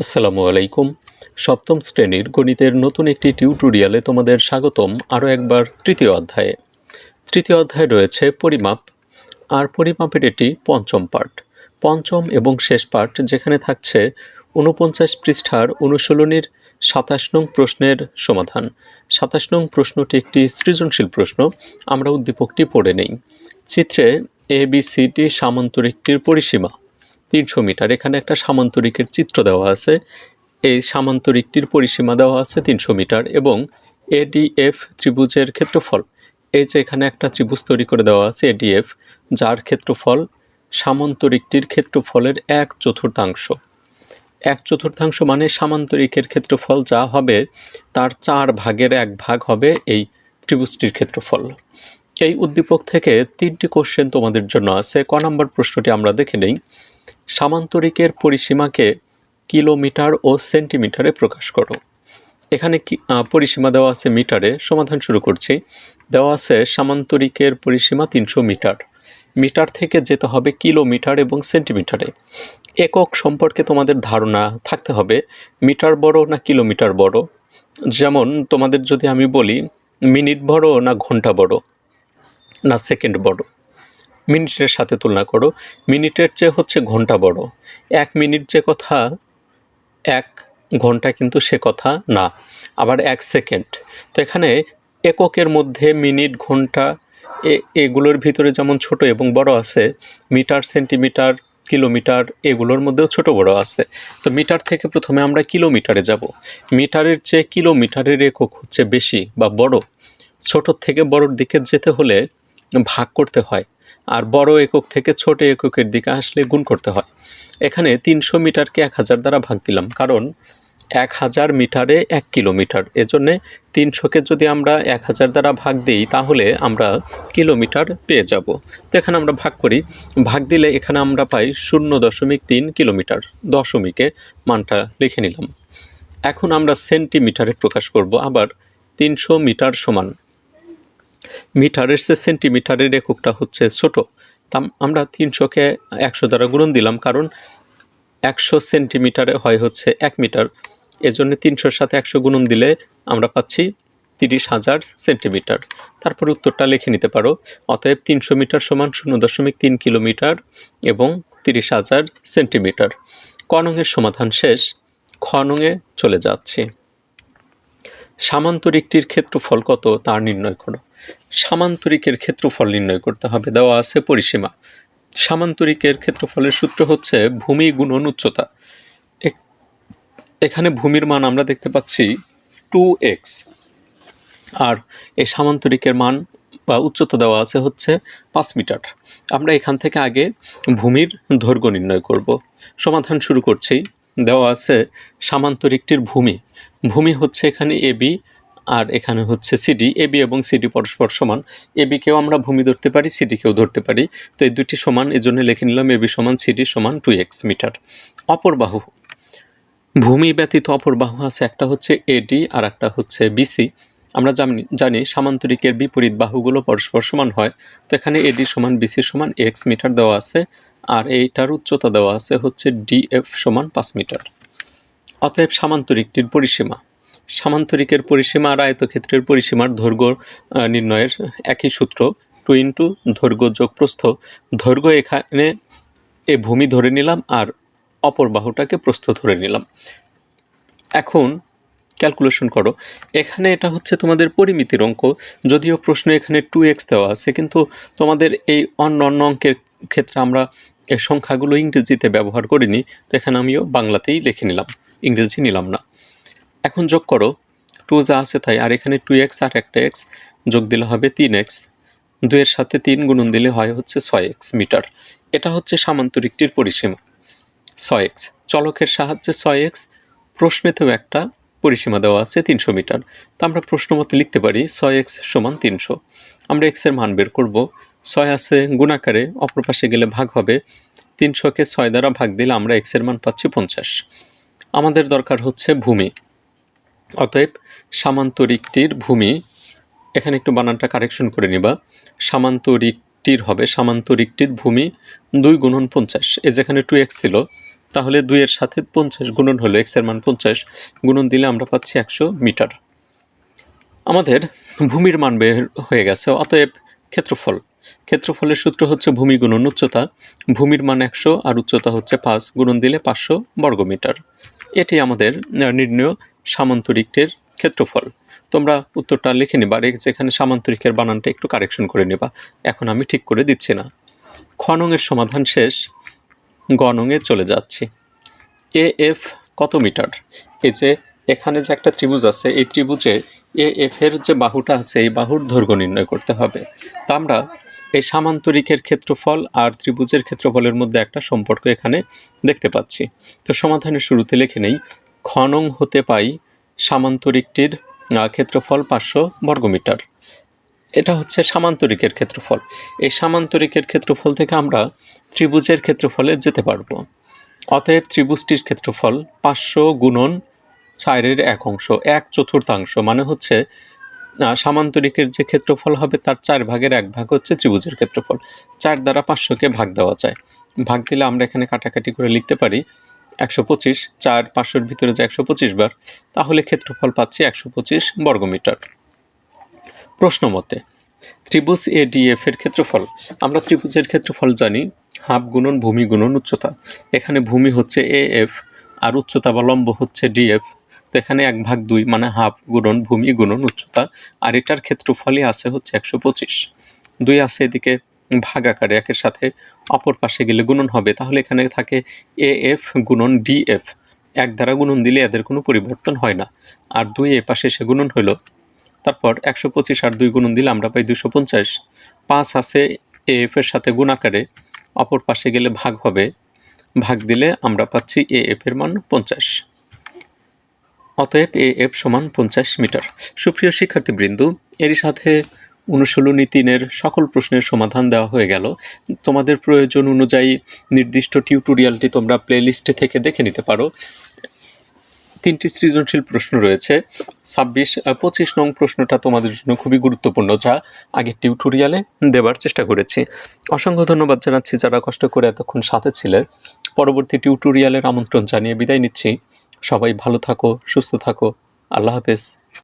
আসসালামু আলাইকুম। সপ্তম শ্রেণির গণিতের নতুন একটি টিউটোরিয়ালে তোমাদের স্বাগতম আরও একবার তৃতীয় অধ্যায়ে। তৃতীয় অধ্যায়ে রয়েছে পরিমাপ, আর পরিমাপের এটি পঞ্চম পার্ট পঞ্চম এবং শেষ পার্ট যেখানে থাকছে ঊনপঞ্চাশ পৃষ্ঠার অনুশীলনীর সাতাশ নং প্রশ্নের সমাধান। সাতাশ নং প্রশ্নটি একটি সৃজনশীল প্রশ্ন, আমরা উদ্দীপকটি পড়ে নেই। চিত্রে এ বি সিটি সামান্তরিকটির পরিসীমা। তিনশো মিটার। এখানে একটা সামান্তরিকের চিত্র দেওয়া আছে। এই সামান্তরিকটির পরিসীমা দেওয়া আছে তিনশো মিটার এবং এডিএফ ত্রিভুজের ক্ষেত্রফল। এই যে এখানে একটা ত্রিভুজ তৈরি করে দেওয়া আছে এডিএফ যার ক্ষেত্রফল সামান্তরিকটির ক্ষেত্রফলের এক চতুর্থাংশ। এক চতুর্থাংশ মানে সামান্তরিকের ক্ষেত্রফল যা হবে তার চার ভাগের এক ভাগ হবে এই ত্রিভুজটির ক্ষেত্রফল। এই উদ্দীপক থেকে তিনটি কোশ্চেন তোমাদের জন্য আছে। ক নম্বর প্রশ্নটি আমরা দেখে নেই। সামান্তরিকের পরিসীমাকে কিলোমিটার ও সেন্টিমিটারে প্রকাশ করো। এখানে কি পরিসীমা দেওয়া আছে মিটারে, সমাধান শুরু করছি। দেওয়া আছে সামান্তরিকের পরিসীমা তিনশো মিটার। মিটার থেকে যেতে হবে কিলোমিটার এবং সেন্টিমিটারে। একক সম্পর্কে তোমাদের ধারণা থাকতে হবে, মিটার বড় না কিলোমিটার বড়? যেমন তোমাদের যদি আমি বলি, মিনিট বড় না ঘণ্টা বড়? না সেকেন্ড বড়? মিনিটের সাথে তুলনা করো। মিনিটের চেয়ে হচ্ছে ঘণ্টা বড়। এক মিনিট যে কথা, এক ঘণ্টা কিন্তু সে কথা না। আবার এক সেকেন্ড। তো এখানে এককের মধ্যে মিনিট, ঘণ্টা এগুলোর ভিতরে যেমন ছোট এবং বড় আছে, মিটার, সেন্টিমিটার, কিলোমিটার, এগুলোর মধ্যেও ছোট বড় আছে। তো মিটার থেকে প্রথমে আমরা কিলোমিটারে যাব। মিটারের চেয়ে কিলোমিটারের একক হচ্ছে বেশি বা বড়। ছোট থেকে বড়র দিকে যেতে হলে ভাগ করতে হয় আর বড় একক থেকে ছোট এককের দিকে আসলে গুণ করতে হয়। এখানে তিনশো মিটারকে এক হাজার দ্বারা ভাগ দিলাম, কারণ এক হাজার মিটারে এক কিলোমিটার। এজন্যে তিনশোকে যদি আমরা এক হাজার দ্বারা ভাগ দিই, তাহলে আমরা কিলোমিটার পেয়ে যাব। তো এখানে আমরা ভাগ করি। ভাগ দিলে এখানে আমরা পাই শূন্য দশমিক তিন কিলোমিটার দশমিকে মানটা লিখে নিলাম। এখন আমরা সেন্টিমিটারে প্রকাশ করব, আবার তিনশো মিটার সমান। মিটারের সে সেন্টিমিটারের এককটা হচ্ছে ছোট। আমরা তিনশোকে একশো দ্বারা গুণন দিলাম, কারণ একশো সেন্টিমিটারে হয় হচ্ছে এক মিটার। এজন্য তিনশোর সাথে একশো গুণন দিলে আমরা পাচ্ছি তিরিশ হাজার সেন্টিমিটার। তারপর উত্তরটা লিখে নিতে পারো। অতএব তিনশো মিটার সমান শূন্য দশমিক তিন কিলোমিটার এবং তিরিশ হাজার সেন্টিমিটার। কনঙের সমাধান শেষ। খনঙে চলে যাচ্ছি। সামান্তরিকটির ক্ষেত্রফল কত তা নির্ণয় করো। সামান্তরিকের ক্ষেত্রফল নির্ণয় করতে হবে, দেওয়া আছে পরিসীমা। সামান্তরিকের ক্ষেত্রফলের সূত্র হচ্ছে ভূমি গুণন উচ্চতা। এখানে ভূমির মান আমরা দেখতে পাচ্ছি টু এক্স আর এই সামান্তরিকের মান বা উচ্চতা দেওয়া আছে হচ্ছে পাঁচ মিটার। আমরা এখান থেকে আগে ভূমির দৈর্ঘ্য নির্ণয় করব। সমাধান শুরু করছি। দেওয়া আছে সামান্তরিকটির ভূমি। ভূমি হচ্ছে এখানে এবি আর এখানে হচ্ছে সিডি এবি এবং সিডি পরস্পর সমান। এবিকেও আমরা ভূমি ধরতে পারি সিডিকেও ধরতে পারি। তো এই দুটি সমান, এই জন্য লিখে নিলাম এবি সমান সিডি সমান টু এক্স মিটার। অপর বাহু। ভূমি ব্যতীত অপর বাহু আছে, একটা হচ্ছে এডি আর একটা হচ্ছে বিসি আমরা জানি জানি সামান্তরিকের বিপরীত বাহুগুলো পরস্পর সমান হয়, তো এখানে এডি সমান বিসি সমান এক্স মিটার দেওয়া আছে, আর এইটার উচ্চতা দেওয়া আছে হচ্ছে ডিএফ সমান পাঁচ মিটার। অতএব সামান্তরিকটির পরিসীমা। সামান্তরিকের পরিসীমা আর আয়তক্ষেত্রের পরিসীমার দৈর্ঘ্য নির্ণয়ের একই সূত্র, টু ইন্টু দৈর্ঘ্য যোগ প্রস্থ দৈর্ঘ্য এখানে এ ভূমি ধরে নিলাম আর অপর বাহুটাকে প্রস্থ ধরে নিলাম। এখন ক্যালকুলেশন করো, এখানে এটা হচ্ছে তোমাদের পরিমিতির অঙ্ক। যদিও প্রশ্ন এখানে টু এক্স দেওয়া আছে, কিন্তু তোমাদের এই অন্য অন্য অঙ্কের ক্ষেত্রে আমরা এই সংখ্যাগুলো ইংরেজিতে ব্যবহার করিনি, তো এখানে আমিও বাংলাতেই লিখে নিলাম, ইংরেজি নিলাম না। এখন যোগ করো টু যা আছে তাই, আর এখানে টু এক্স আর একটা এক্স যোগ দিলে হবে তিন এক্স দুইয়ের সাথে তিন গুণন দিলে হয় হচ্ছে ছয় এক্স মিটার। এটা হচ্ছে সামান্তরিকটির পরিসীমা, ছয় এক্স চলকের সাহায্যে ছয় এক্স প্রশ্নেতেও একটা পরিসীমা দেওয়া আছে তিনশো মিটার। তা আমরা প্রশ্ন মতে লিখতে পারি ছয় এক্স সমান তিনশো। আমরা এক্সের মান বের করব। ছয় আছে গুণাকারে, অপর পাশে গেলে ভাগ হবে। তিনশোকে ছয় দ্বারা ভাগ দিলে আমরা এক্সের মান পাচ্ছি পঞ্চাশ। আমাদের দরকার হচ্ছে ভূমি। অতএব সামান্তরিকটির ভূমি, এখানে একটু বানানটা কারেকশন করে নিবা। সামান্তরিকটির হবে, সামান্তরিকটির ভূমি দুই গুণন পঞ্চাশ। এ যেখানে টু এক্স ছিল তাহলে দুইয়ের সাথে পঞ্চাশ গুণন হলো এক্সের মান পঞ্চাশ গুণন দিলে আমরা পাচ্ছি একশো মিটার। আমাদের ভূমির মান বের হয়ে গেছে, অতএব ক্ষেত্রফল। ক্ষেত্রফলের সূত্র হচ্ছে ভূমি গুণন উচ্চতা, ভূমির মান একশো আর উচ্চতা হচ্ছে পাঁচ গুণন দিলে পাঁচশো বর্গমিটার। এটি আমাদের নির্ণয় সামান্তরিকের ক্ষেত্রফল। তোমরা উত্তরটা লিখে নিবা, আর যেখানে সামান্তরিকের বানানটা একটু কারেকশন করে নিবা। এখন আমি ঠিক করে দিচ্ছি না। খনঙের সমাধান শেষ। গণঙে চলে যাচ্ছি। এ এফ কত মিটার? এই যে এখানে যে একটা ত্রিভুজ আছে, এই ত্রিভুজে এ এফ যে বাহুটা আছে, এই বাহুর দৈর্ঘ্য নির্ণয় করতে হবে। তা আমরা এই সামান্তরিকের ক্ষেত্রফল আর ত্রিভুজের ক্ষেত্রফলের মধ্যে একটা সম্পর্ক এখানে দেখতে পাচ্ছি। তো সমাধানের শুরুতে লিখে নেই, খনং হতে পাই সামান্তরিকটির ক্ষেত্রফল পাঁচশো বর্গমিটার। এটা হচ্ছে সামান্তরিকের ক্ষেত্রফল। এই সামান্তরিকের ক্ষেত্রফল থেকে আমরা ত্রিভুজের ক্ষেত্রফলে যেতে পারব। অতএব ত্রিভুজটির ক্ষেত্রফল পাঁচশো গুণন চারের এক অংশ, এক চতুর্থাংশ মানে হচ্ছে সামান্তরিকের যে ক্ষেত্রফল হবে তার চার ভাগের এক ভাগ হচ্ছে ত্রিভুজের ক্ষেত্রফল। চার দ্বারা পাঁচশোকে ভাগ দেওয়া যায়। ভাগ দিলে আমরা এখানে কাটাকাটি করে লিখতে পারি একশো পঁচিশ, চার পাঁচশোর ভিতরে যে একশো পঁচিশ বার, তাহলে ক্ষেত্রফল পাচ্ছি একশো পঁচিশ বর্গমিটার। প্রশ্ন মতে ত্রিভুজ এ ডিএফ এর ক্ষেত্রফল, আমরা ত্রিভুজের ক্ষেত্রফল জানি হাফ গুণন ভূমি গুণন উচ্চতা। এখানে ভূমি হচ্ছে এ এফ আর উচ্চতা বা লম্ব হচ্ছে ডিএফ তো এখানে এক ভাগ দুই মানে হাফ গুণন ভূমি গুণন উচ্চতা, আর এটার ক্ষেত্রফলই আছে হচ্ছে একশো পঁচিশ। দুই আছে এদিকে ভাগ আকারে, একের সাথে অপর পাশে গেলে গুণন হবে, তাহলে এখানে থাকে এ এফ গুণন ডিএফ এক দ্বারা গুণন দিলে এদের কোনো পরিবর্তন হয় না। আর দুই এ পাশে সে গুণন হলো তারপর একশো পঁচিশ আর দুই গুণন দিলে আমরা পাই দুশো পঞ্চাশ। পাঁচ আছে এ এর সাথে গুণ আকারে, অপর পাশে গেলে ভাগ হবে। ভাগ দিলে আমরা পাচ্ছি এ এর মান পঞ্চাশ। অতএব এ, এফ সমান পঞ্চাশ মিটার। সুপ্রিয় শিক্ষার্থীবৃন্দ, এরই সাথে অনুশীলনী তিনের সকল প্রশ্নের সমাধান দেওয়া হয়ে গেল। তোমাদের প্রয়োজন অনুযায়ী নির্দিষ্ট টিউটোরিয়ালটি তোমরা প্লেলিস্টে থেকে দেখে নিতে পারো। তিনটি সৃজনশীল প্রশ্ন রয়েছে। ছাব্বিশ পঁচিশ নং প্রশ্নটা তোমাদের জন্য খুবই গুরুত্বপূর্ণ, যা আগের টিউটোরিয়ালে দেবার চেষ্টা করেছি। অসংখ্য ধন্যবাদ জানাচ্ছি যারা কষ্ট করে এতক্ষণ সাথে ছিলেন। পরবর্তী টিউটোরিয়ালের আমন্ত্রণ জানিয়ে বিদায় নিচ্ছি। সবাই ভালো থাকো, সুস্থ থাকো। আল্লাহ হাফেজ।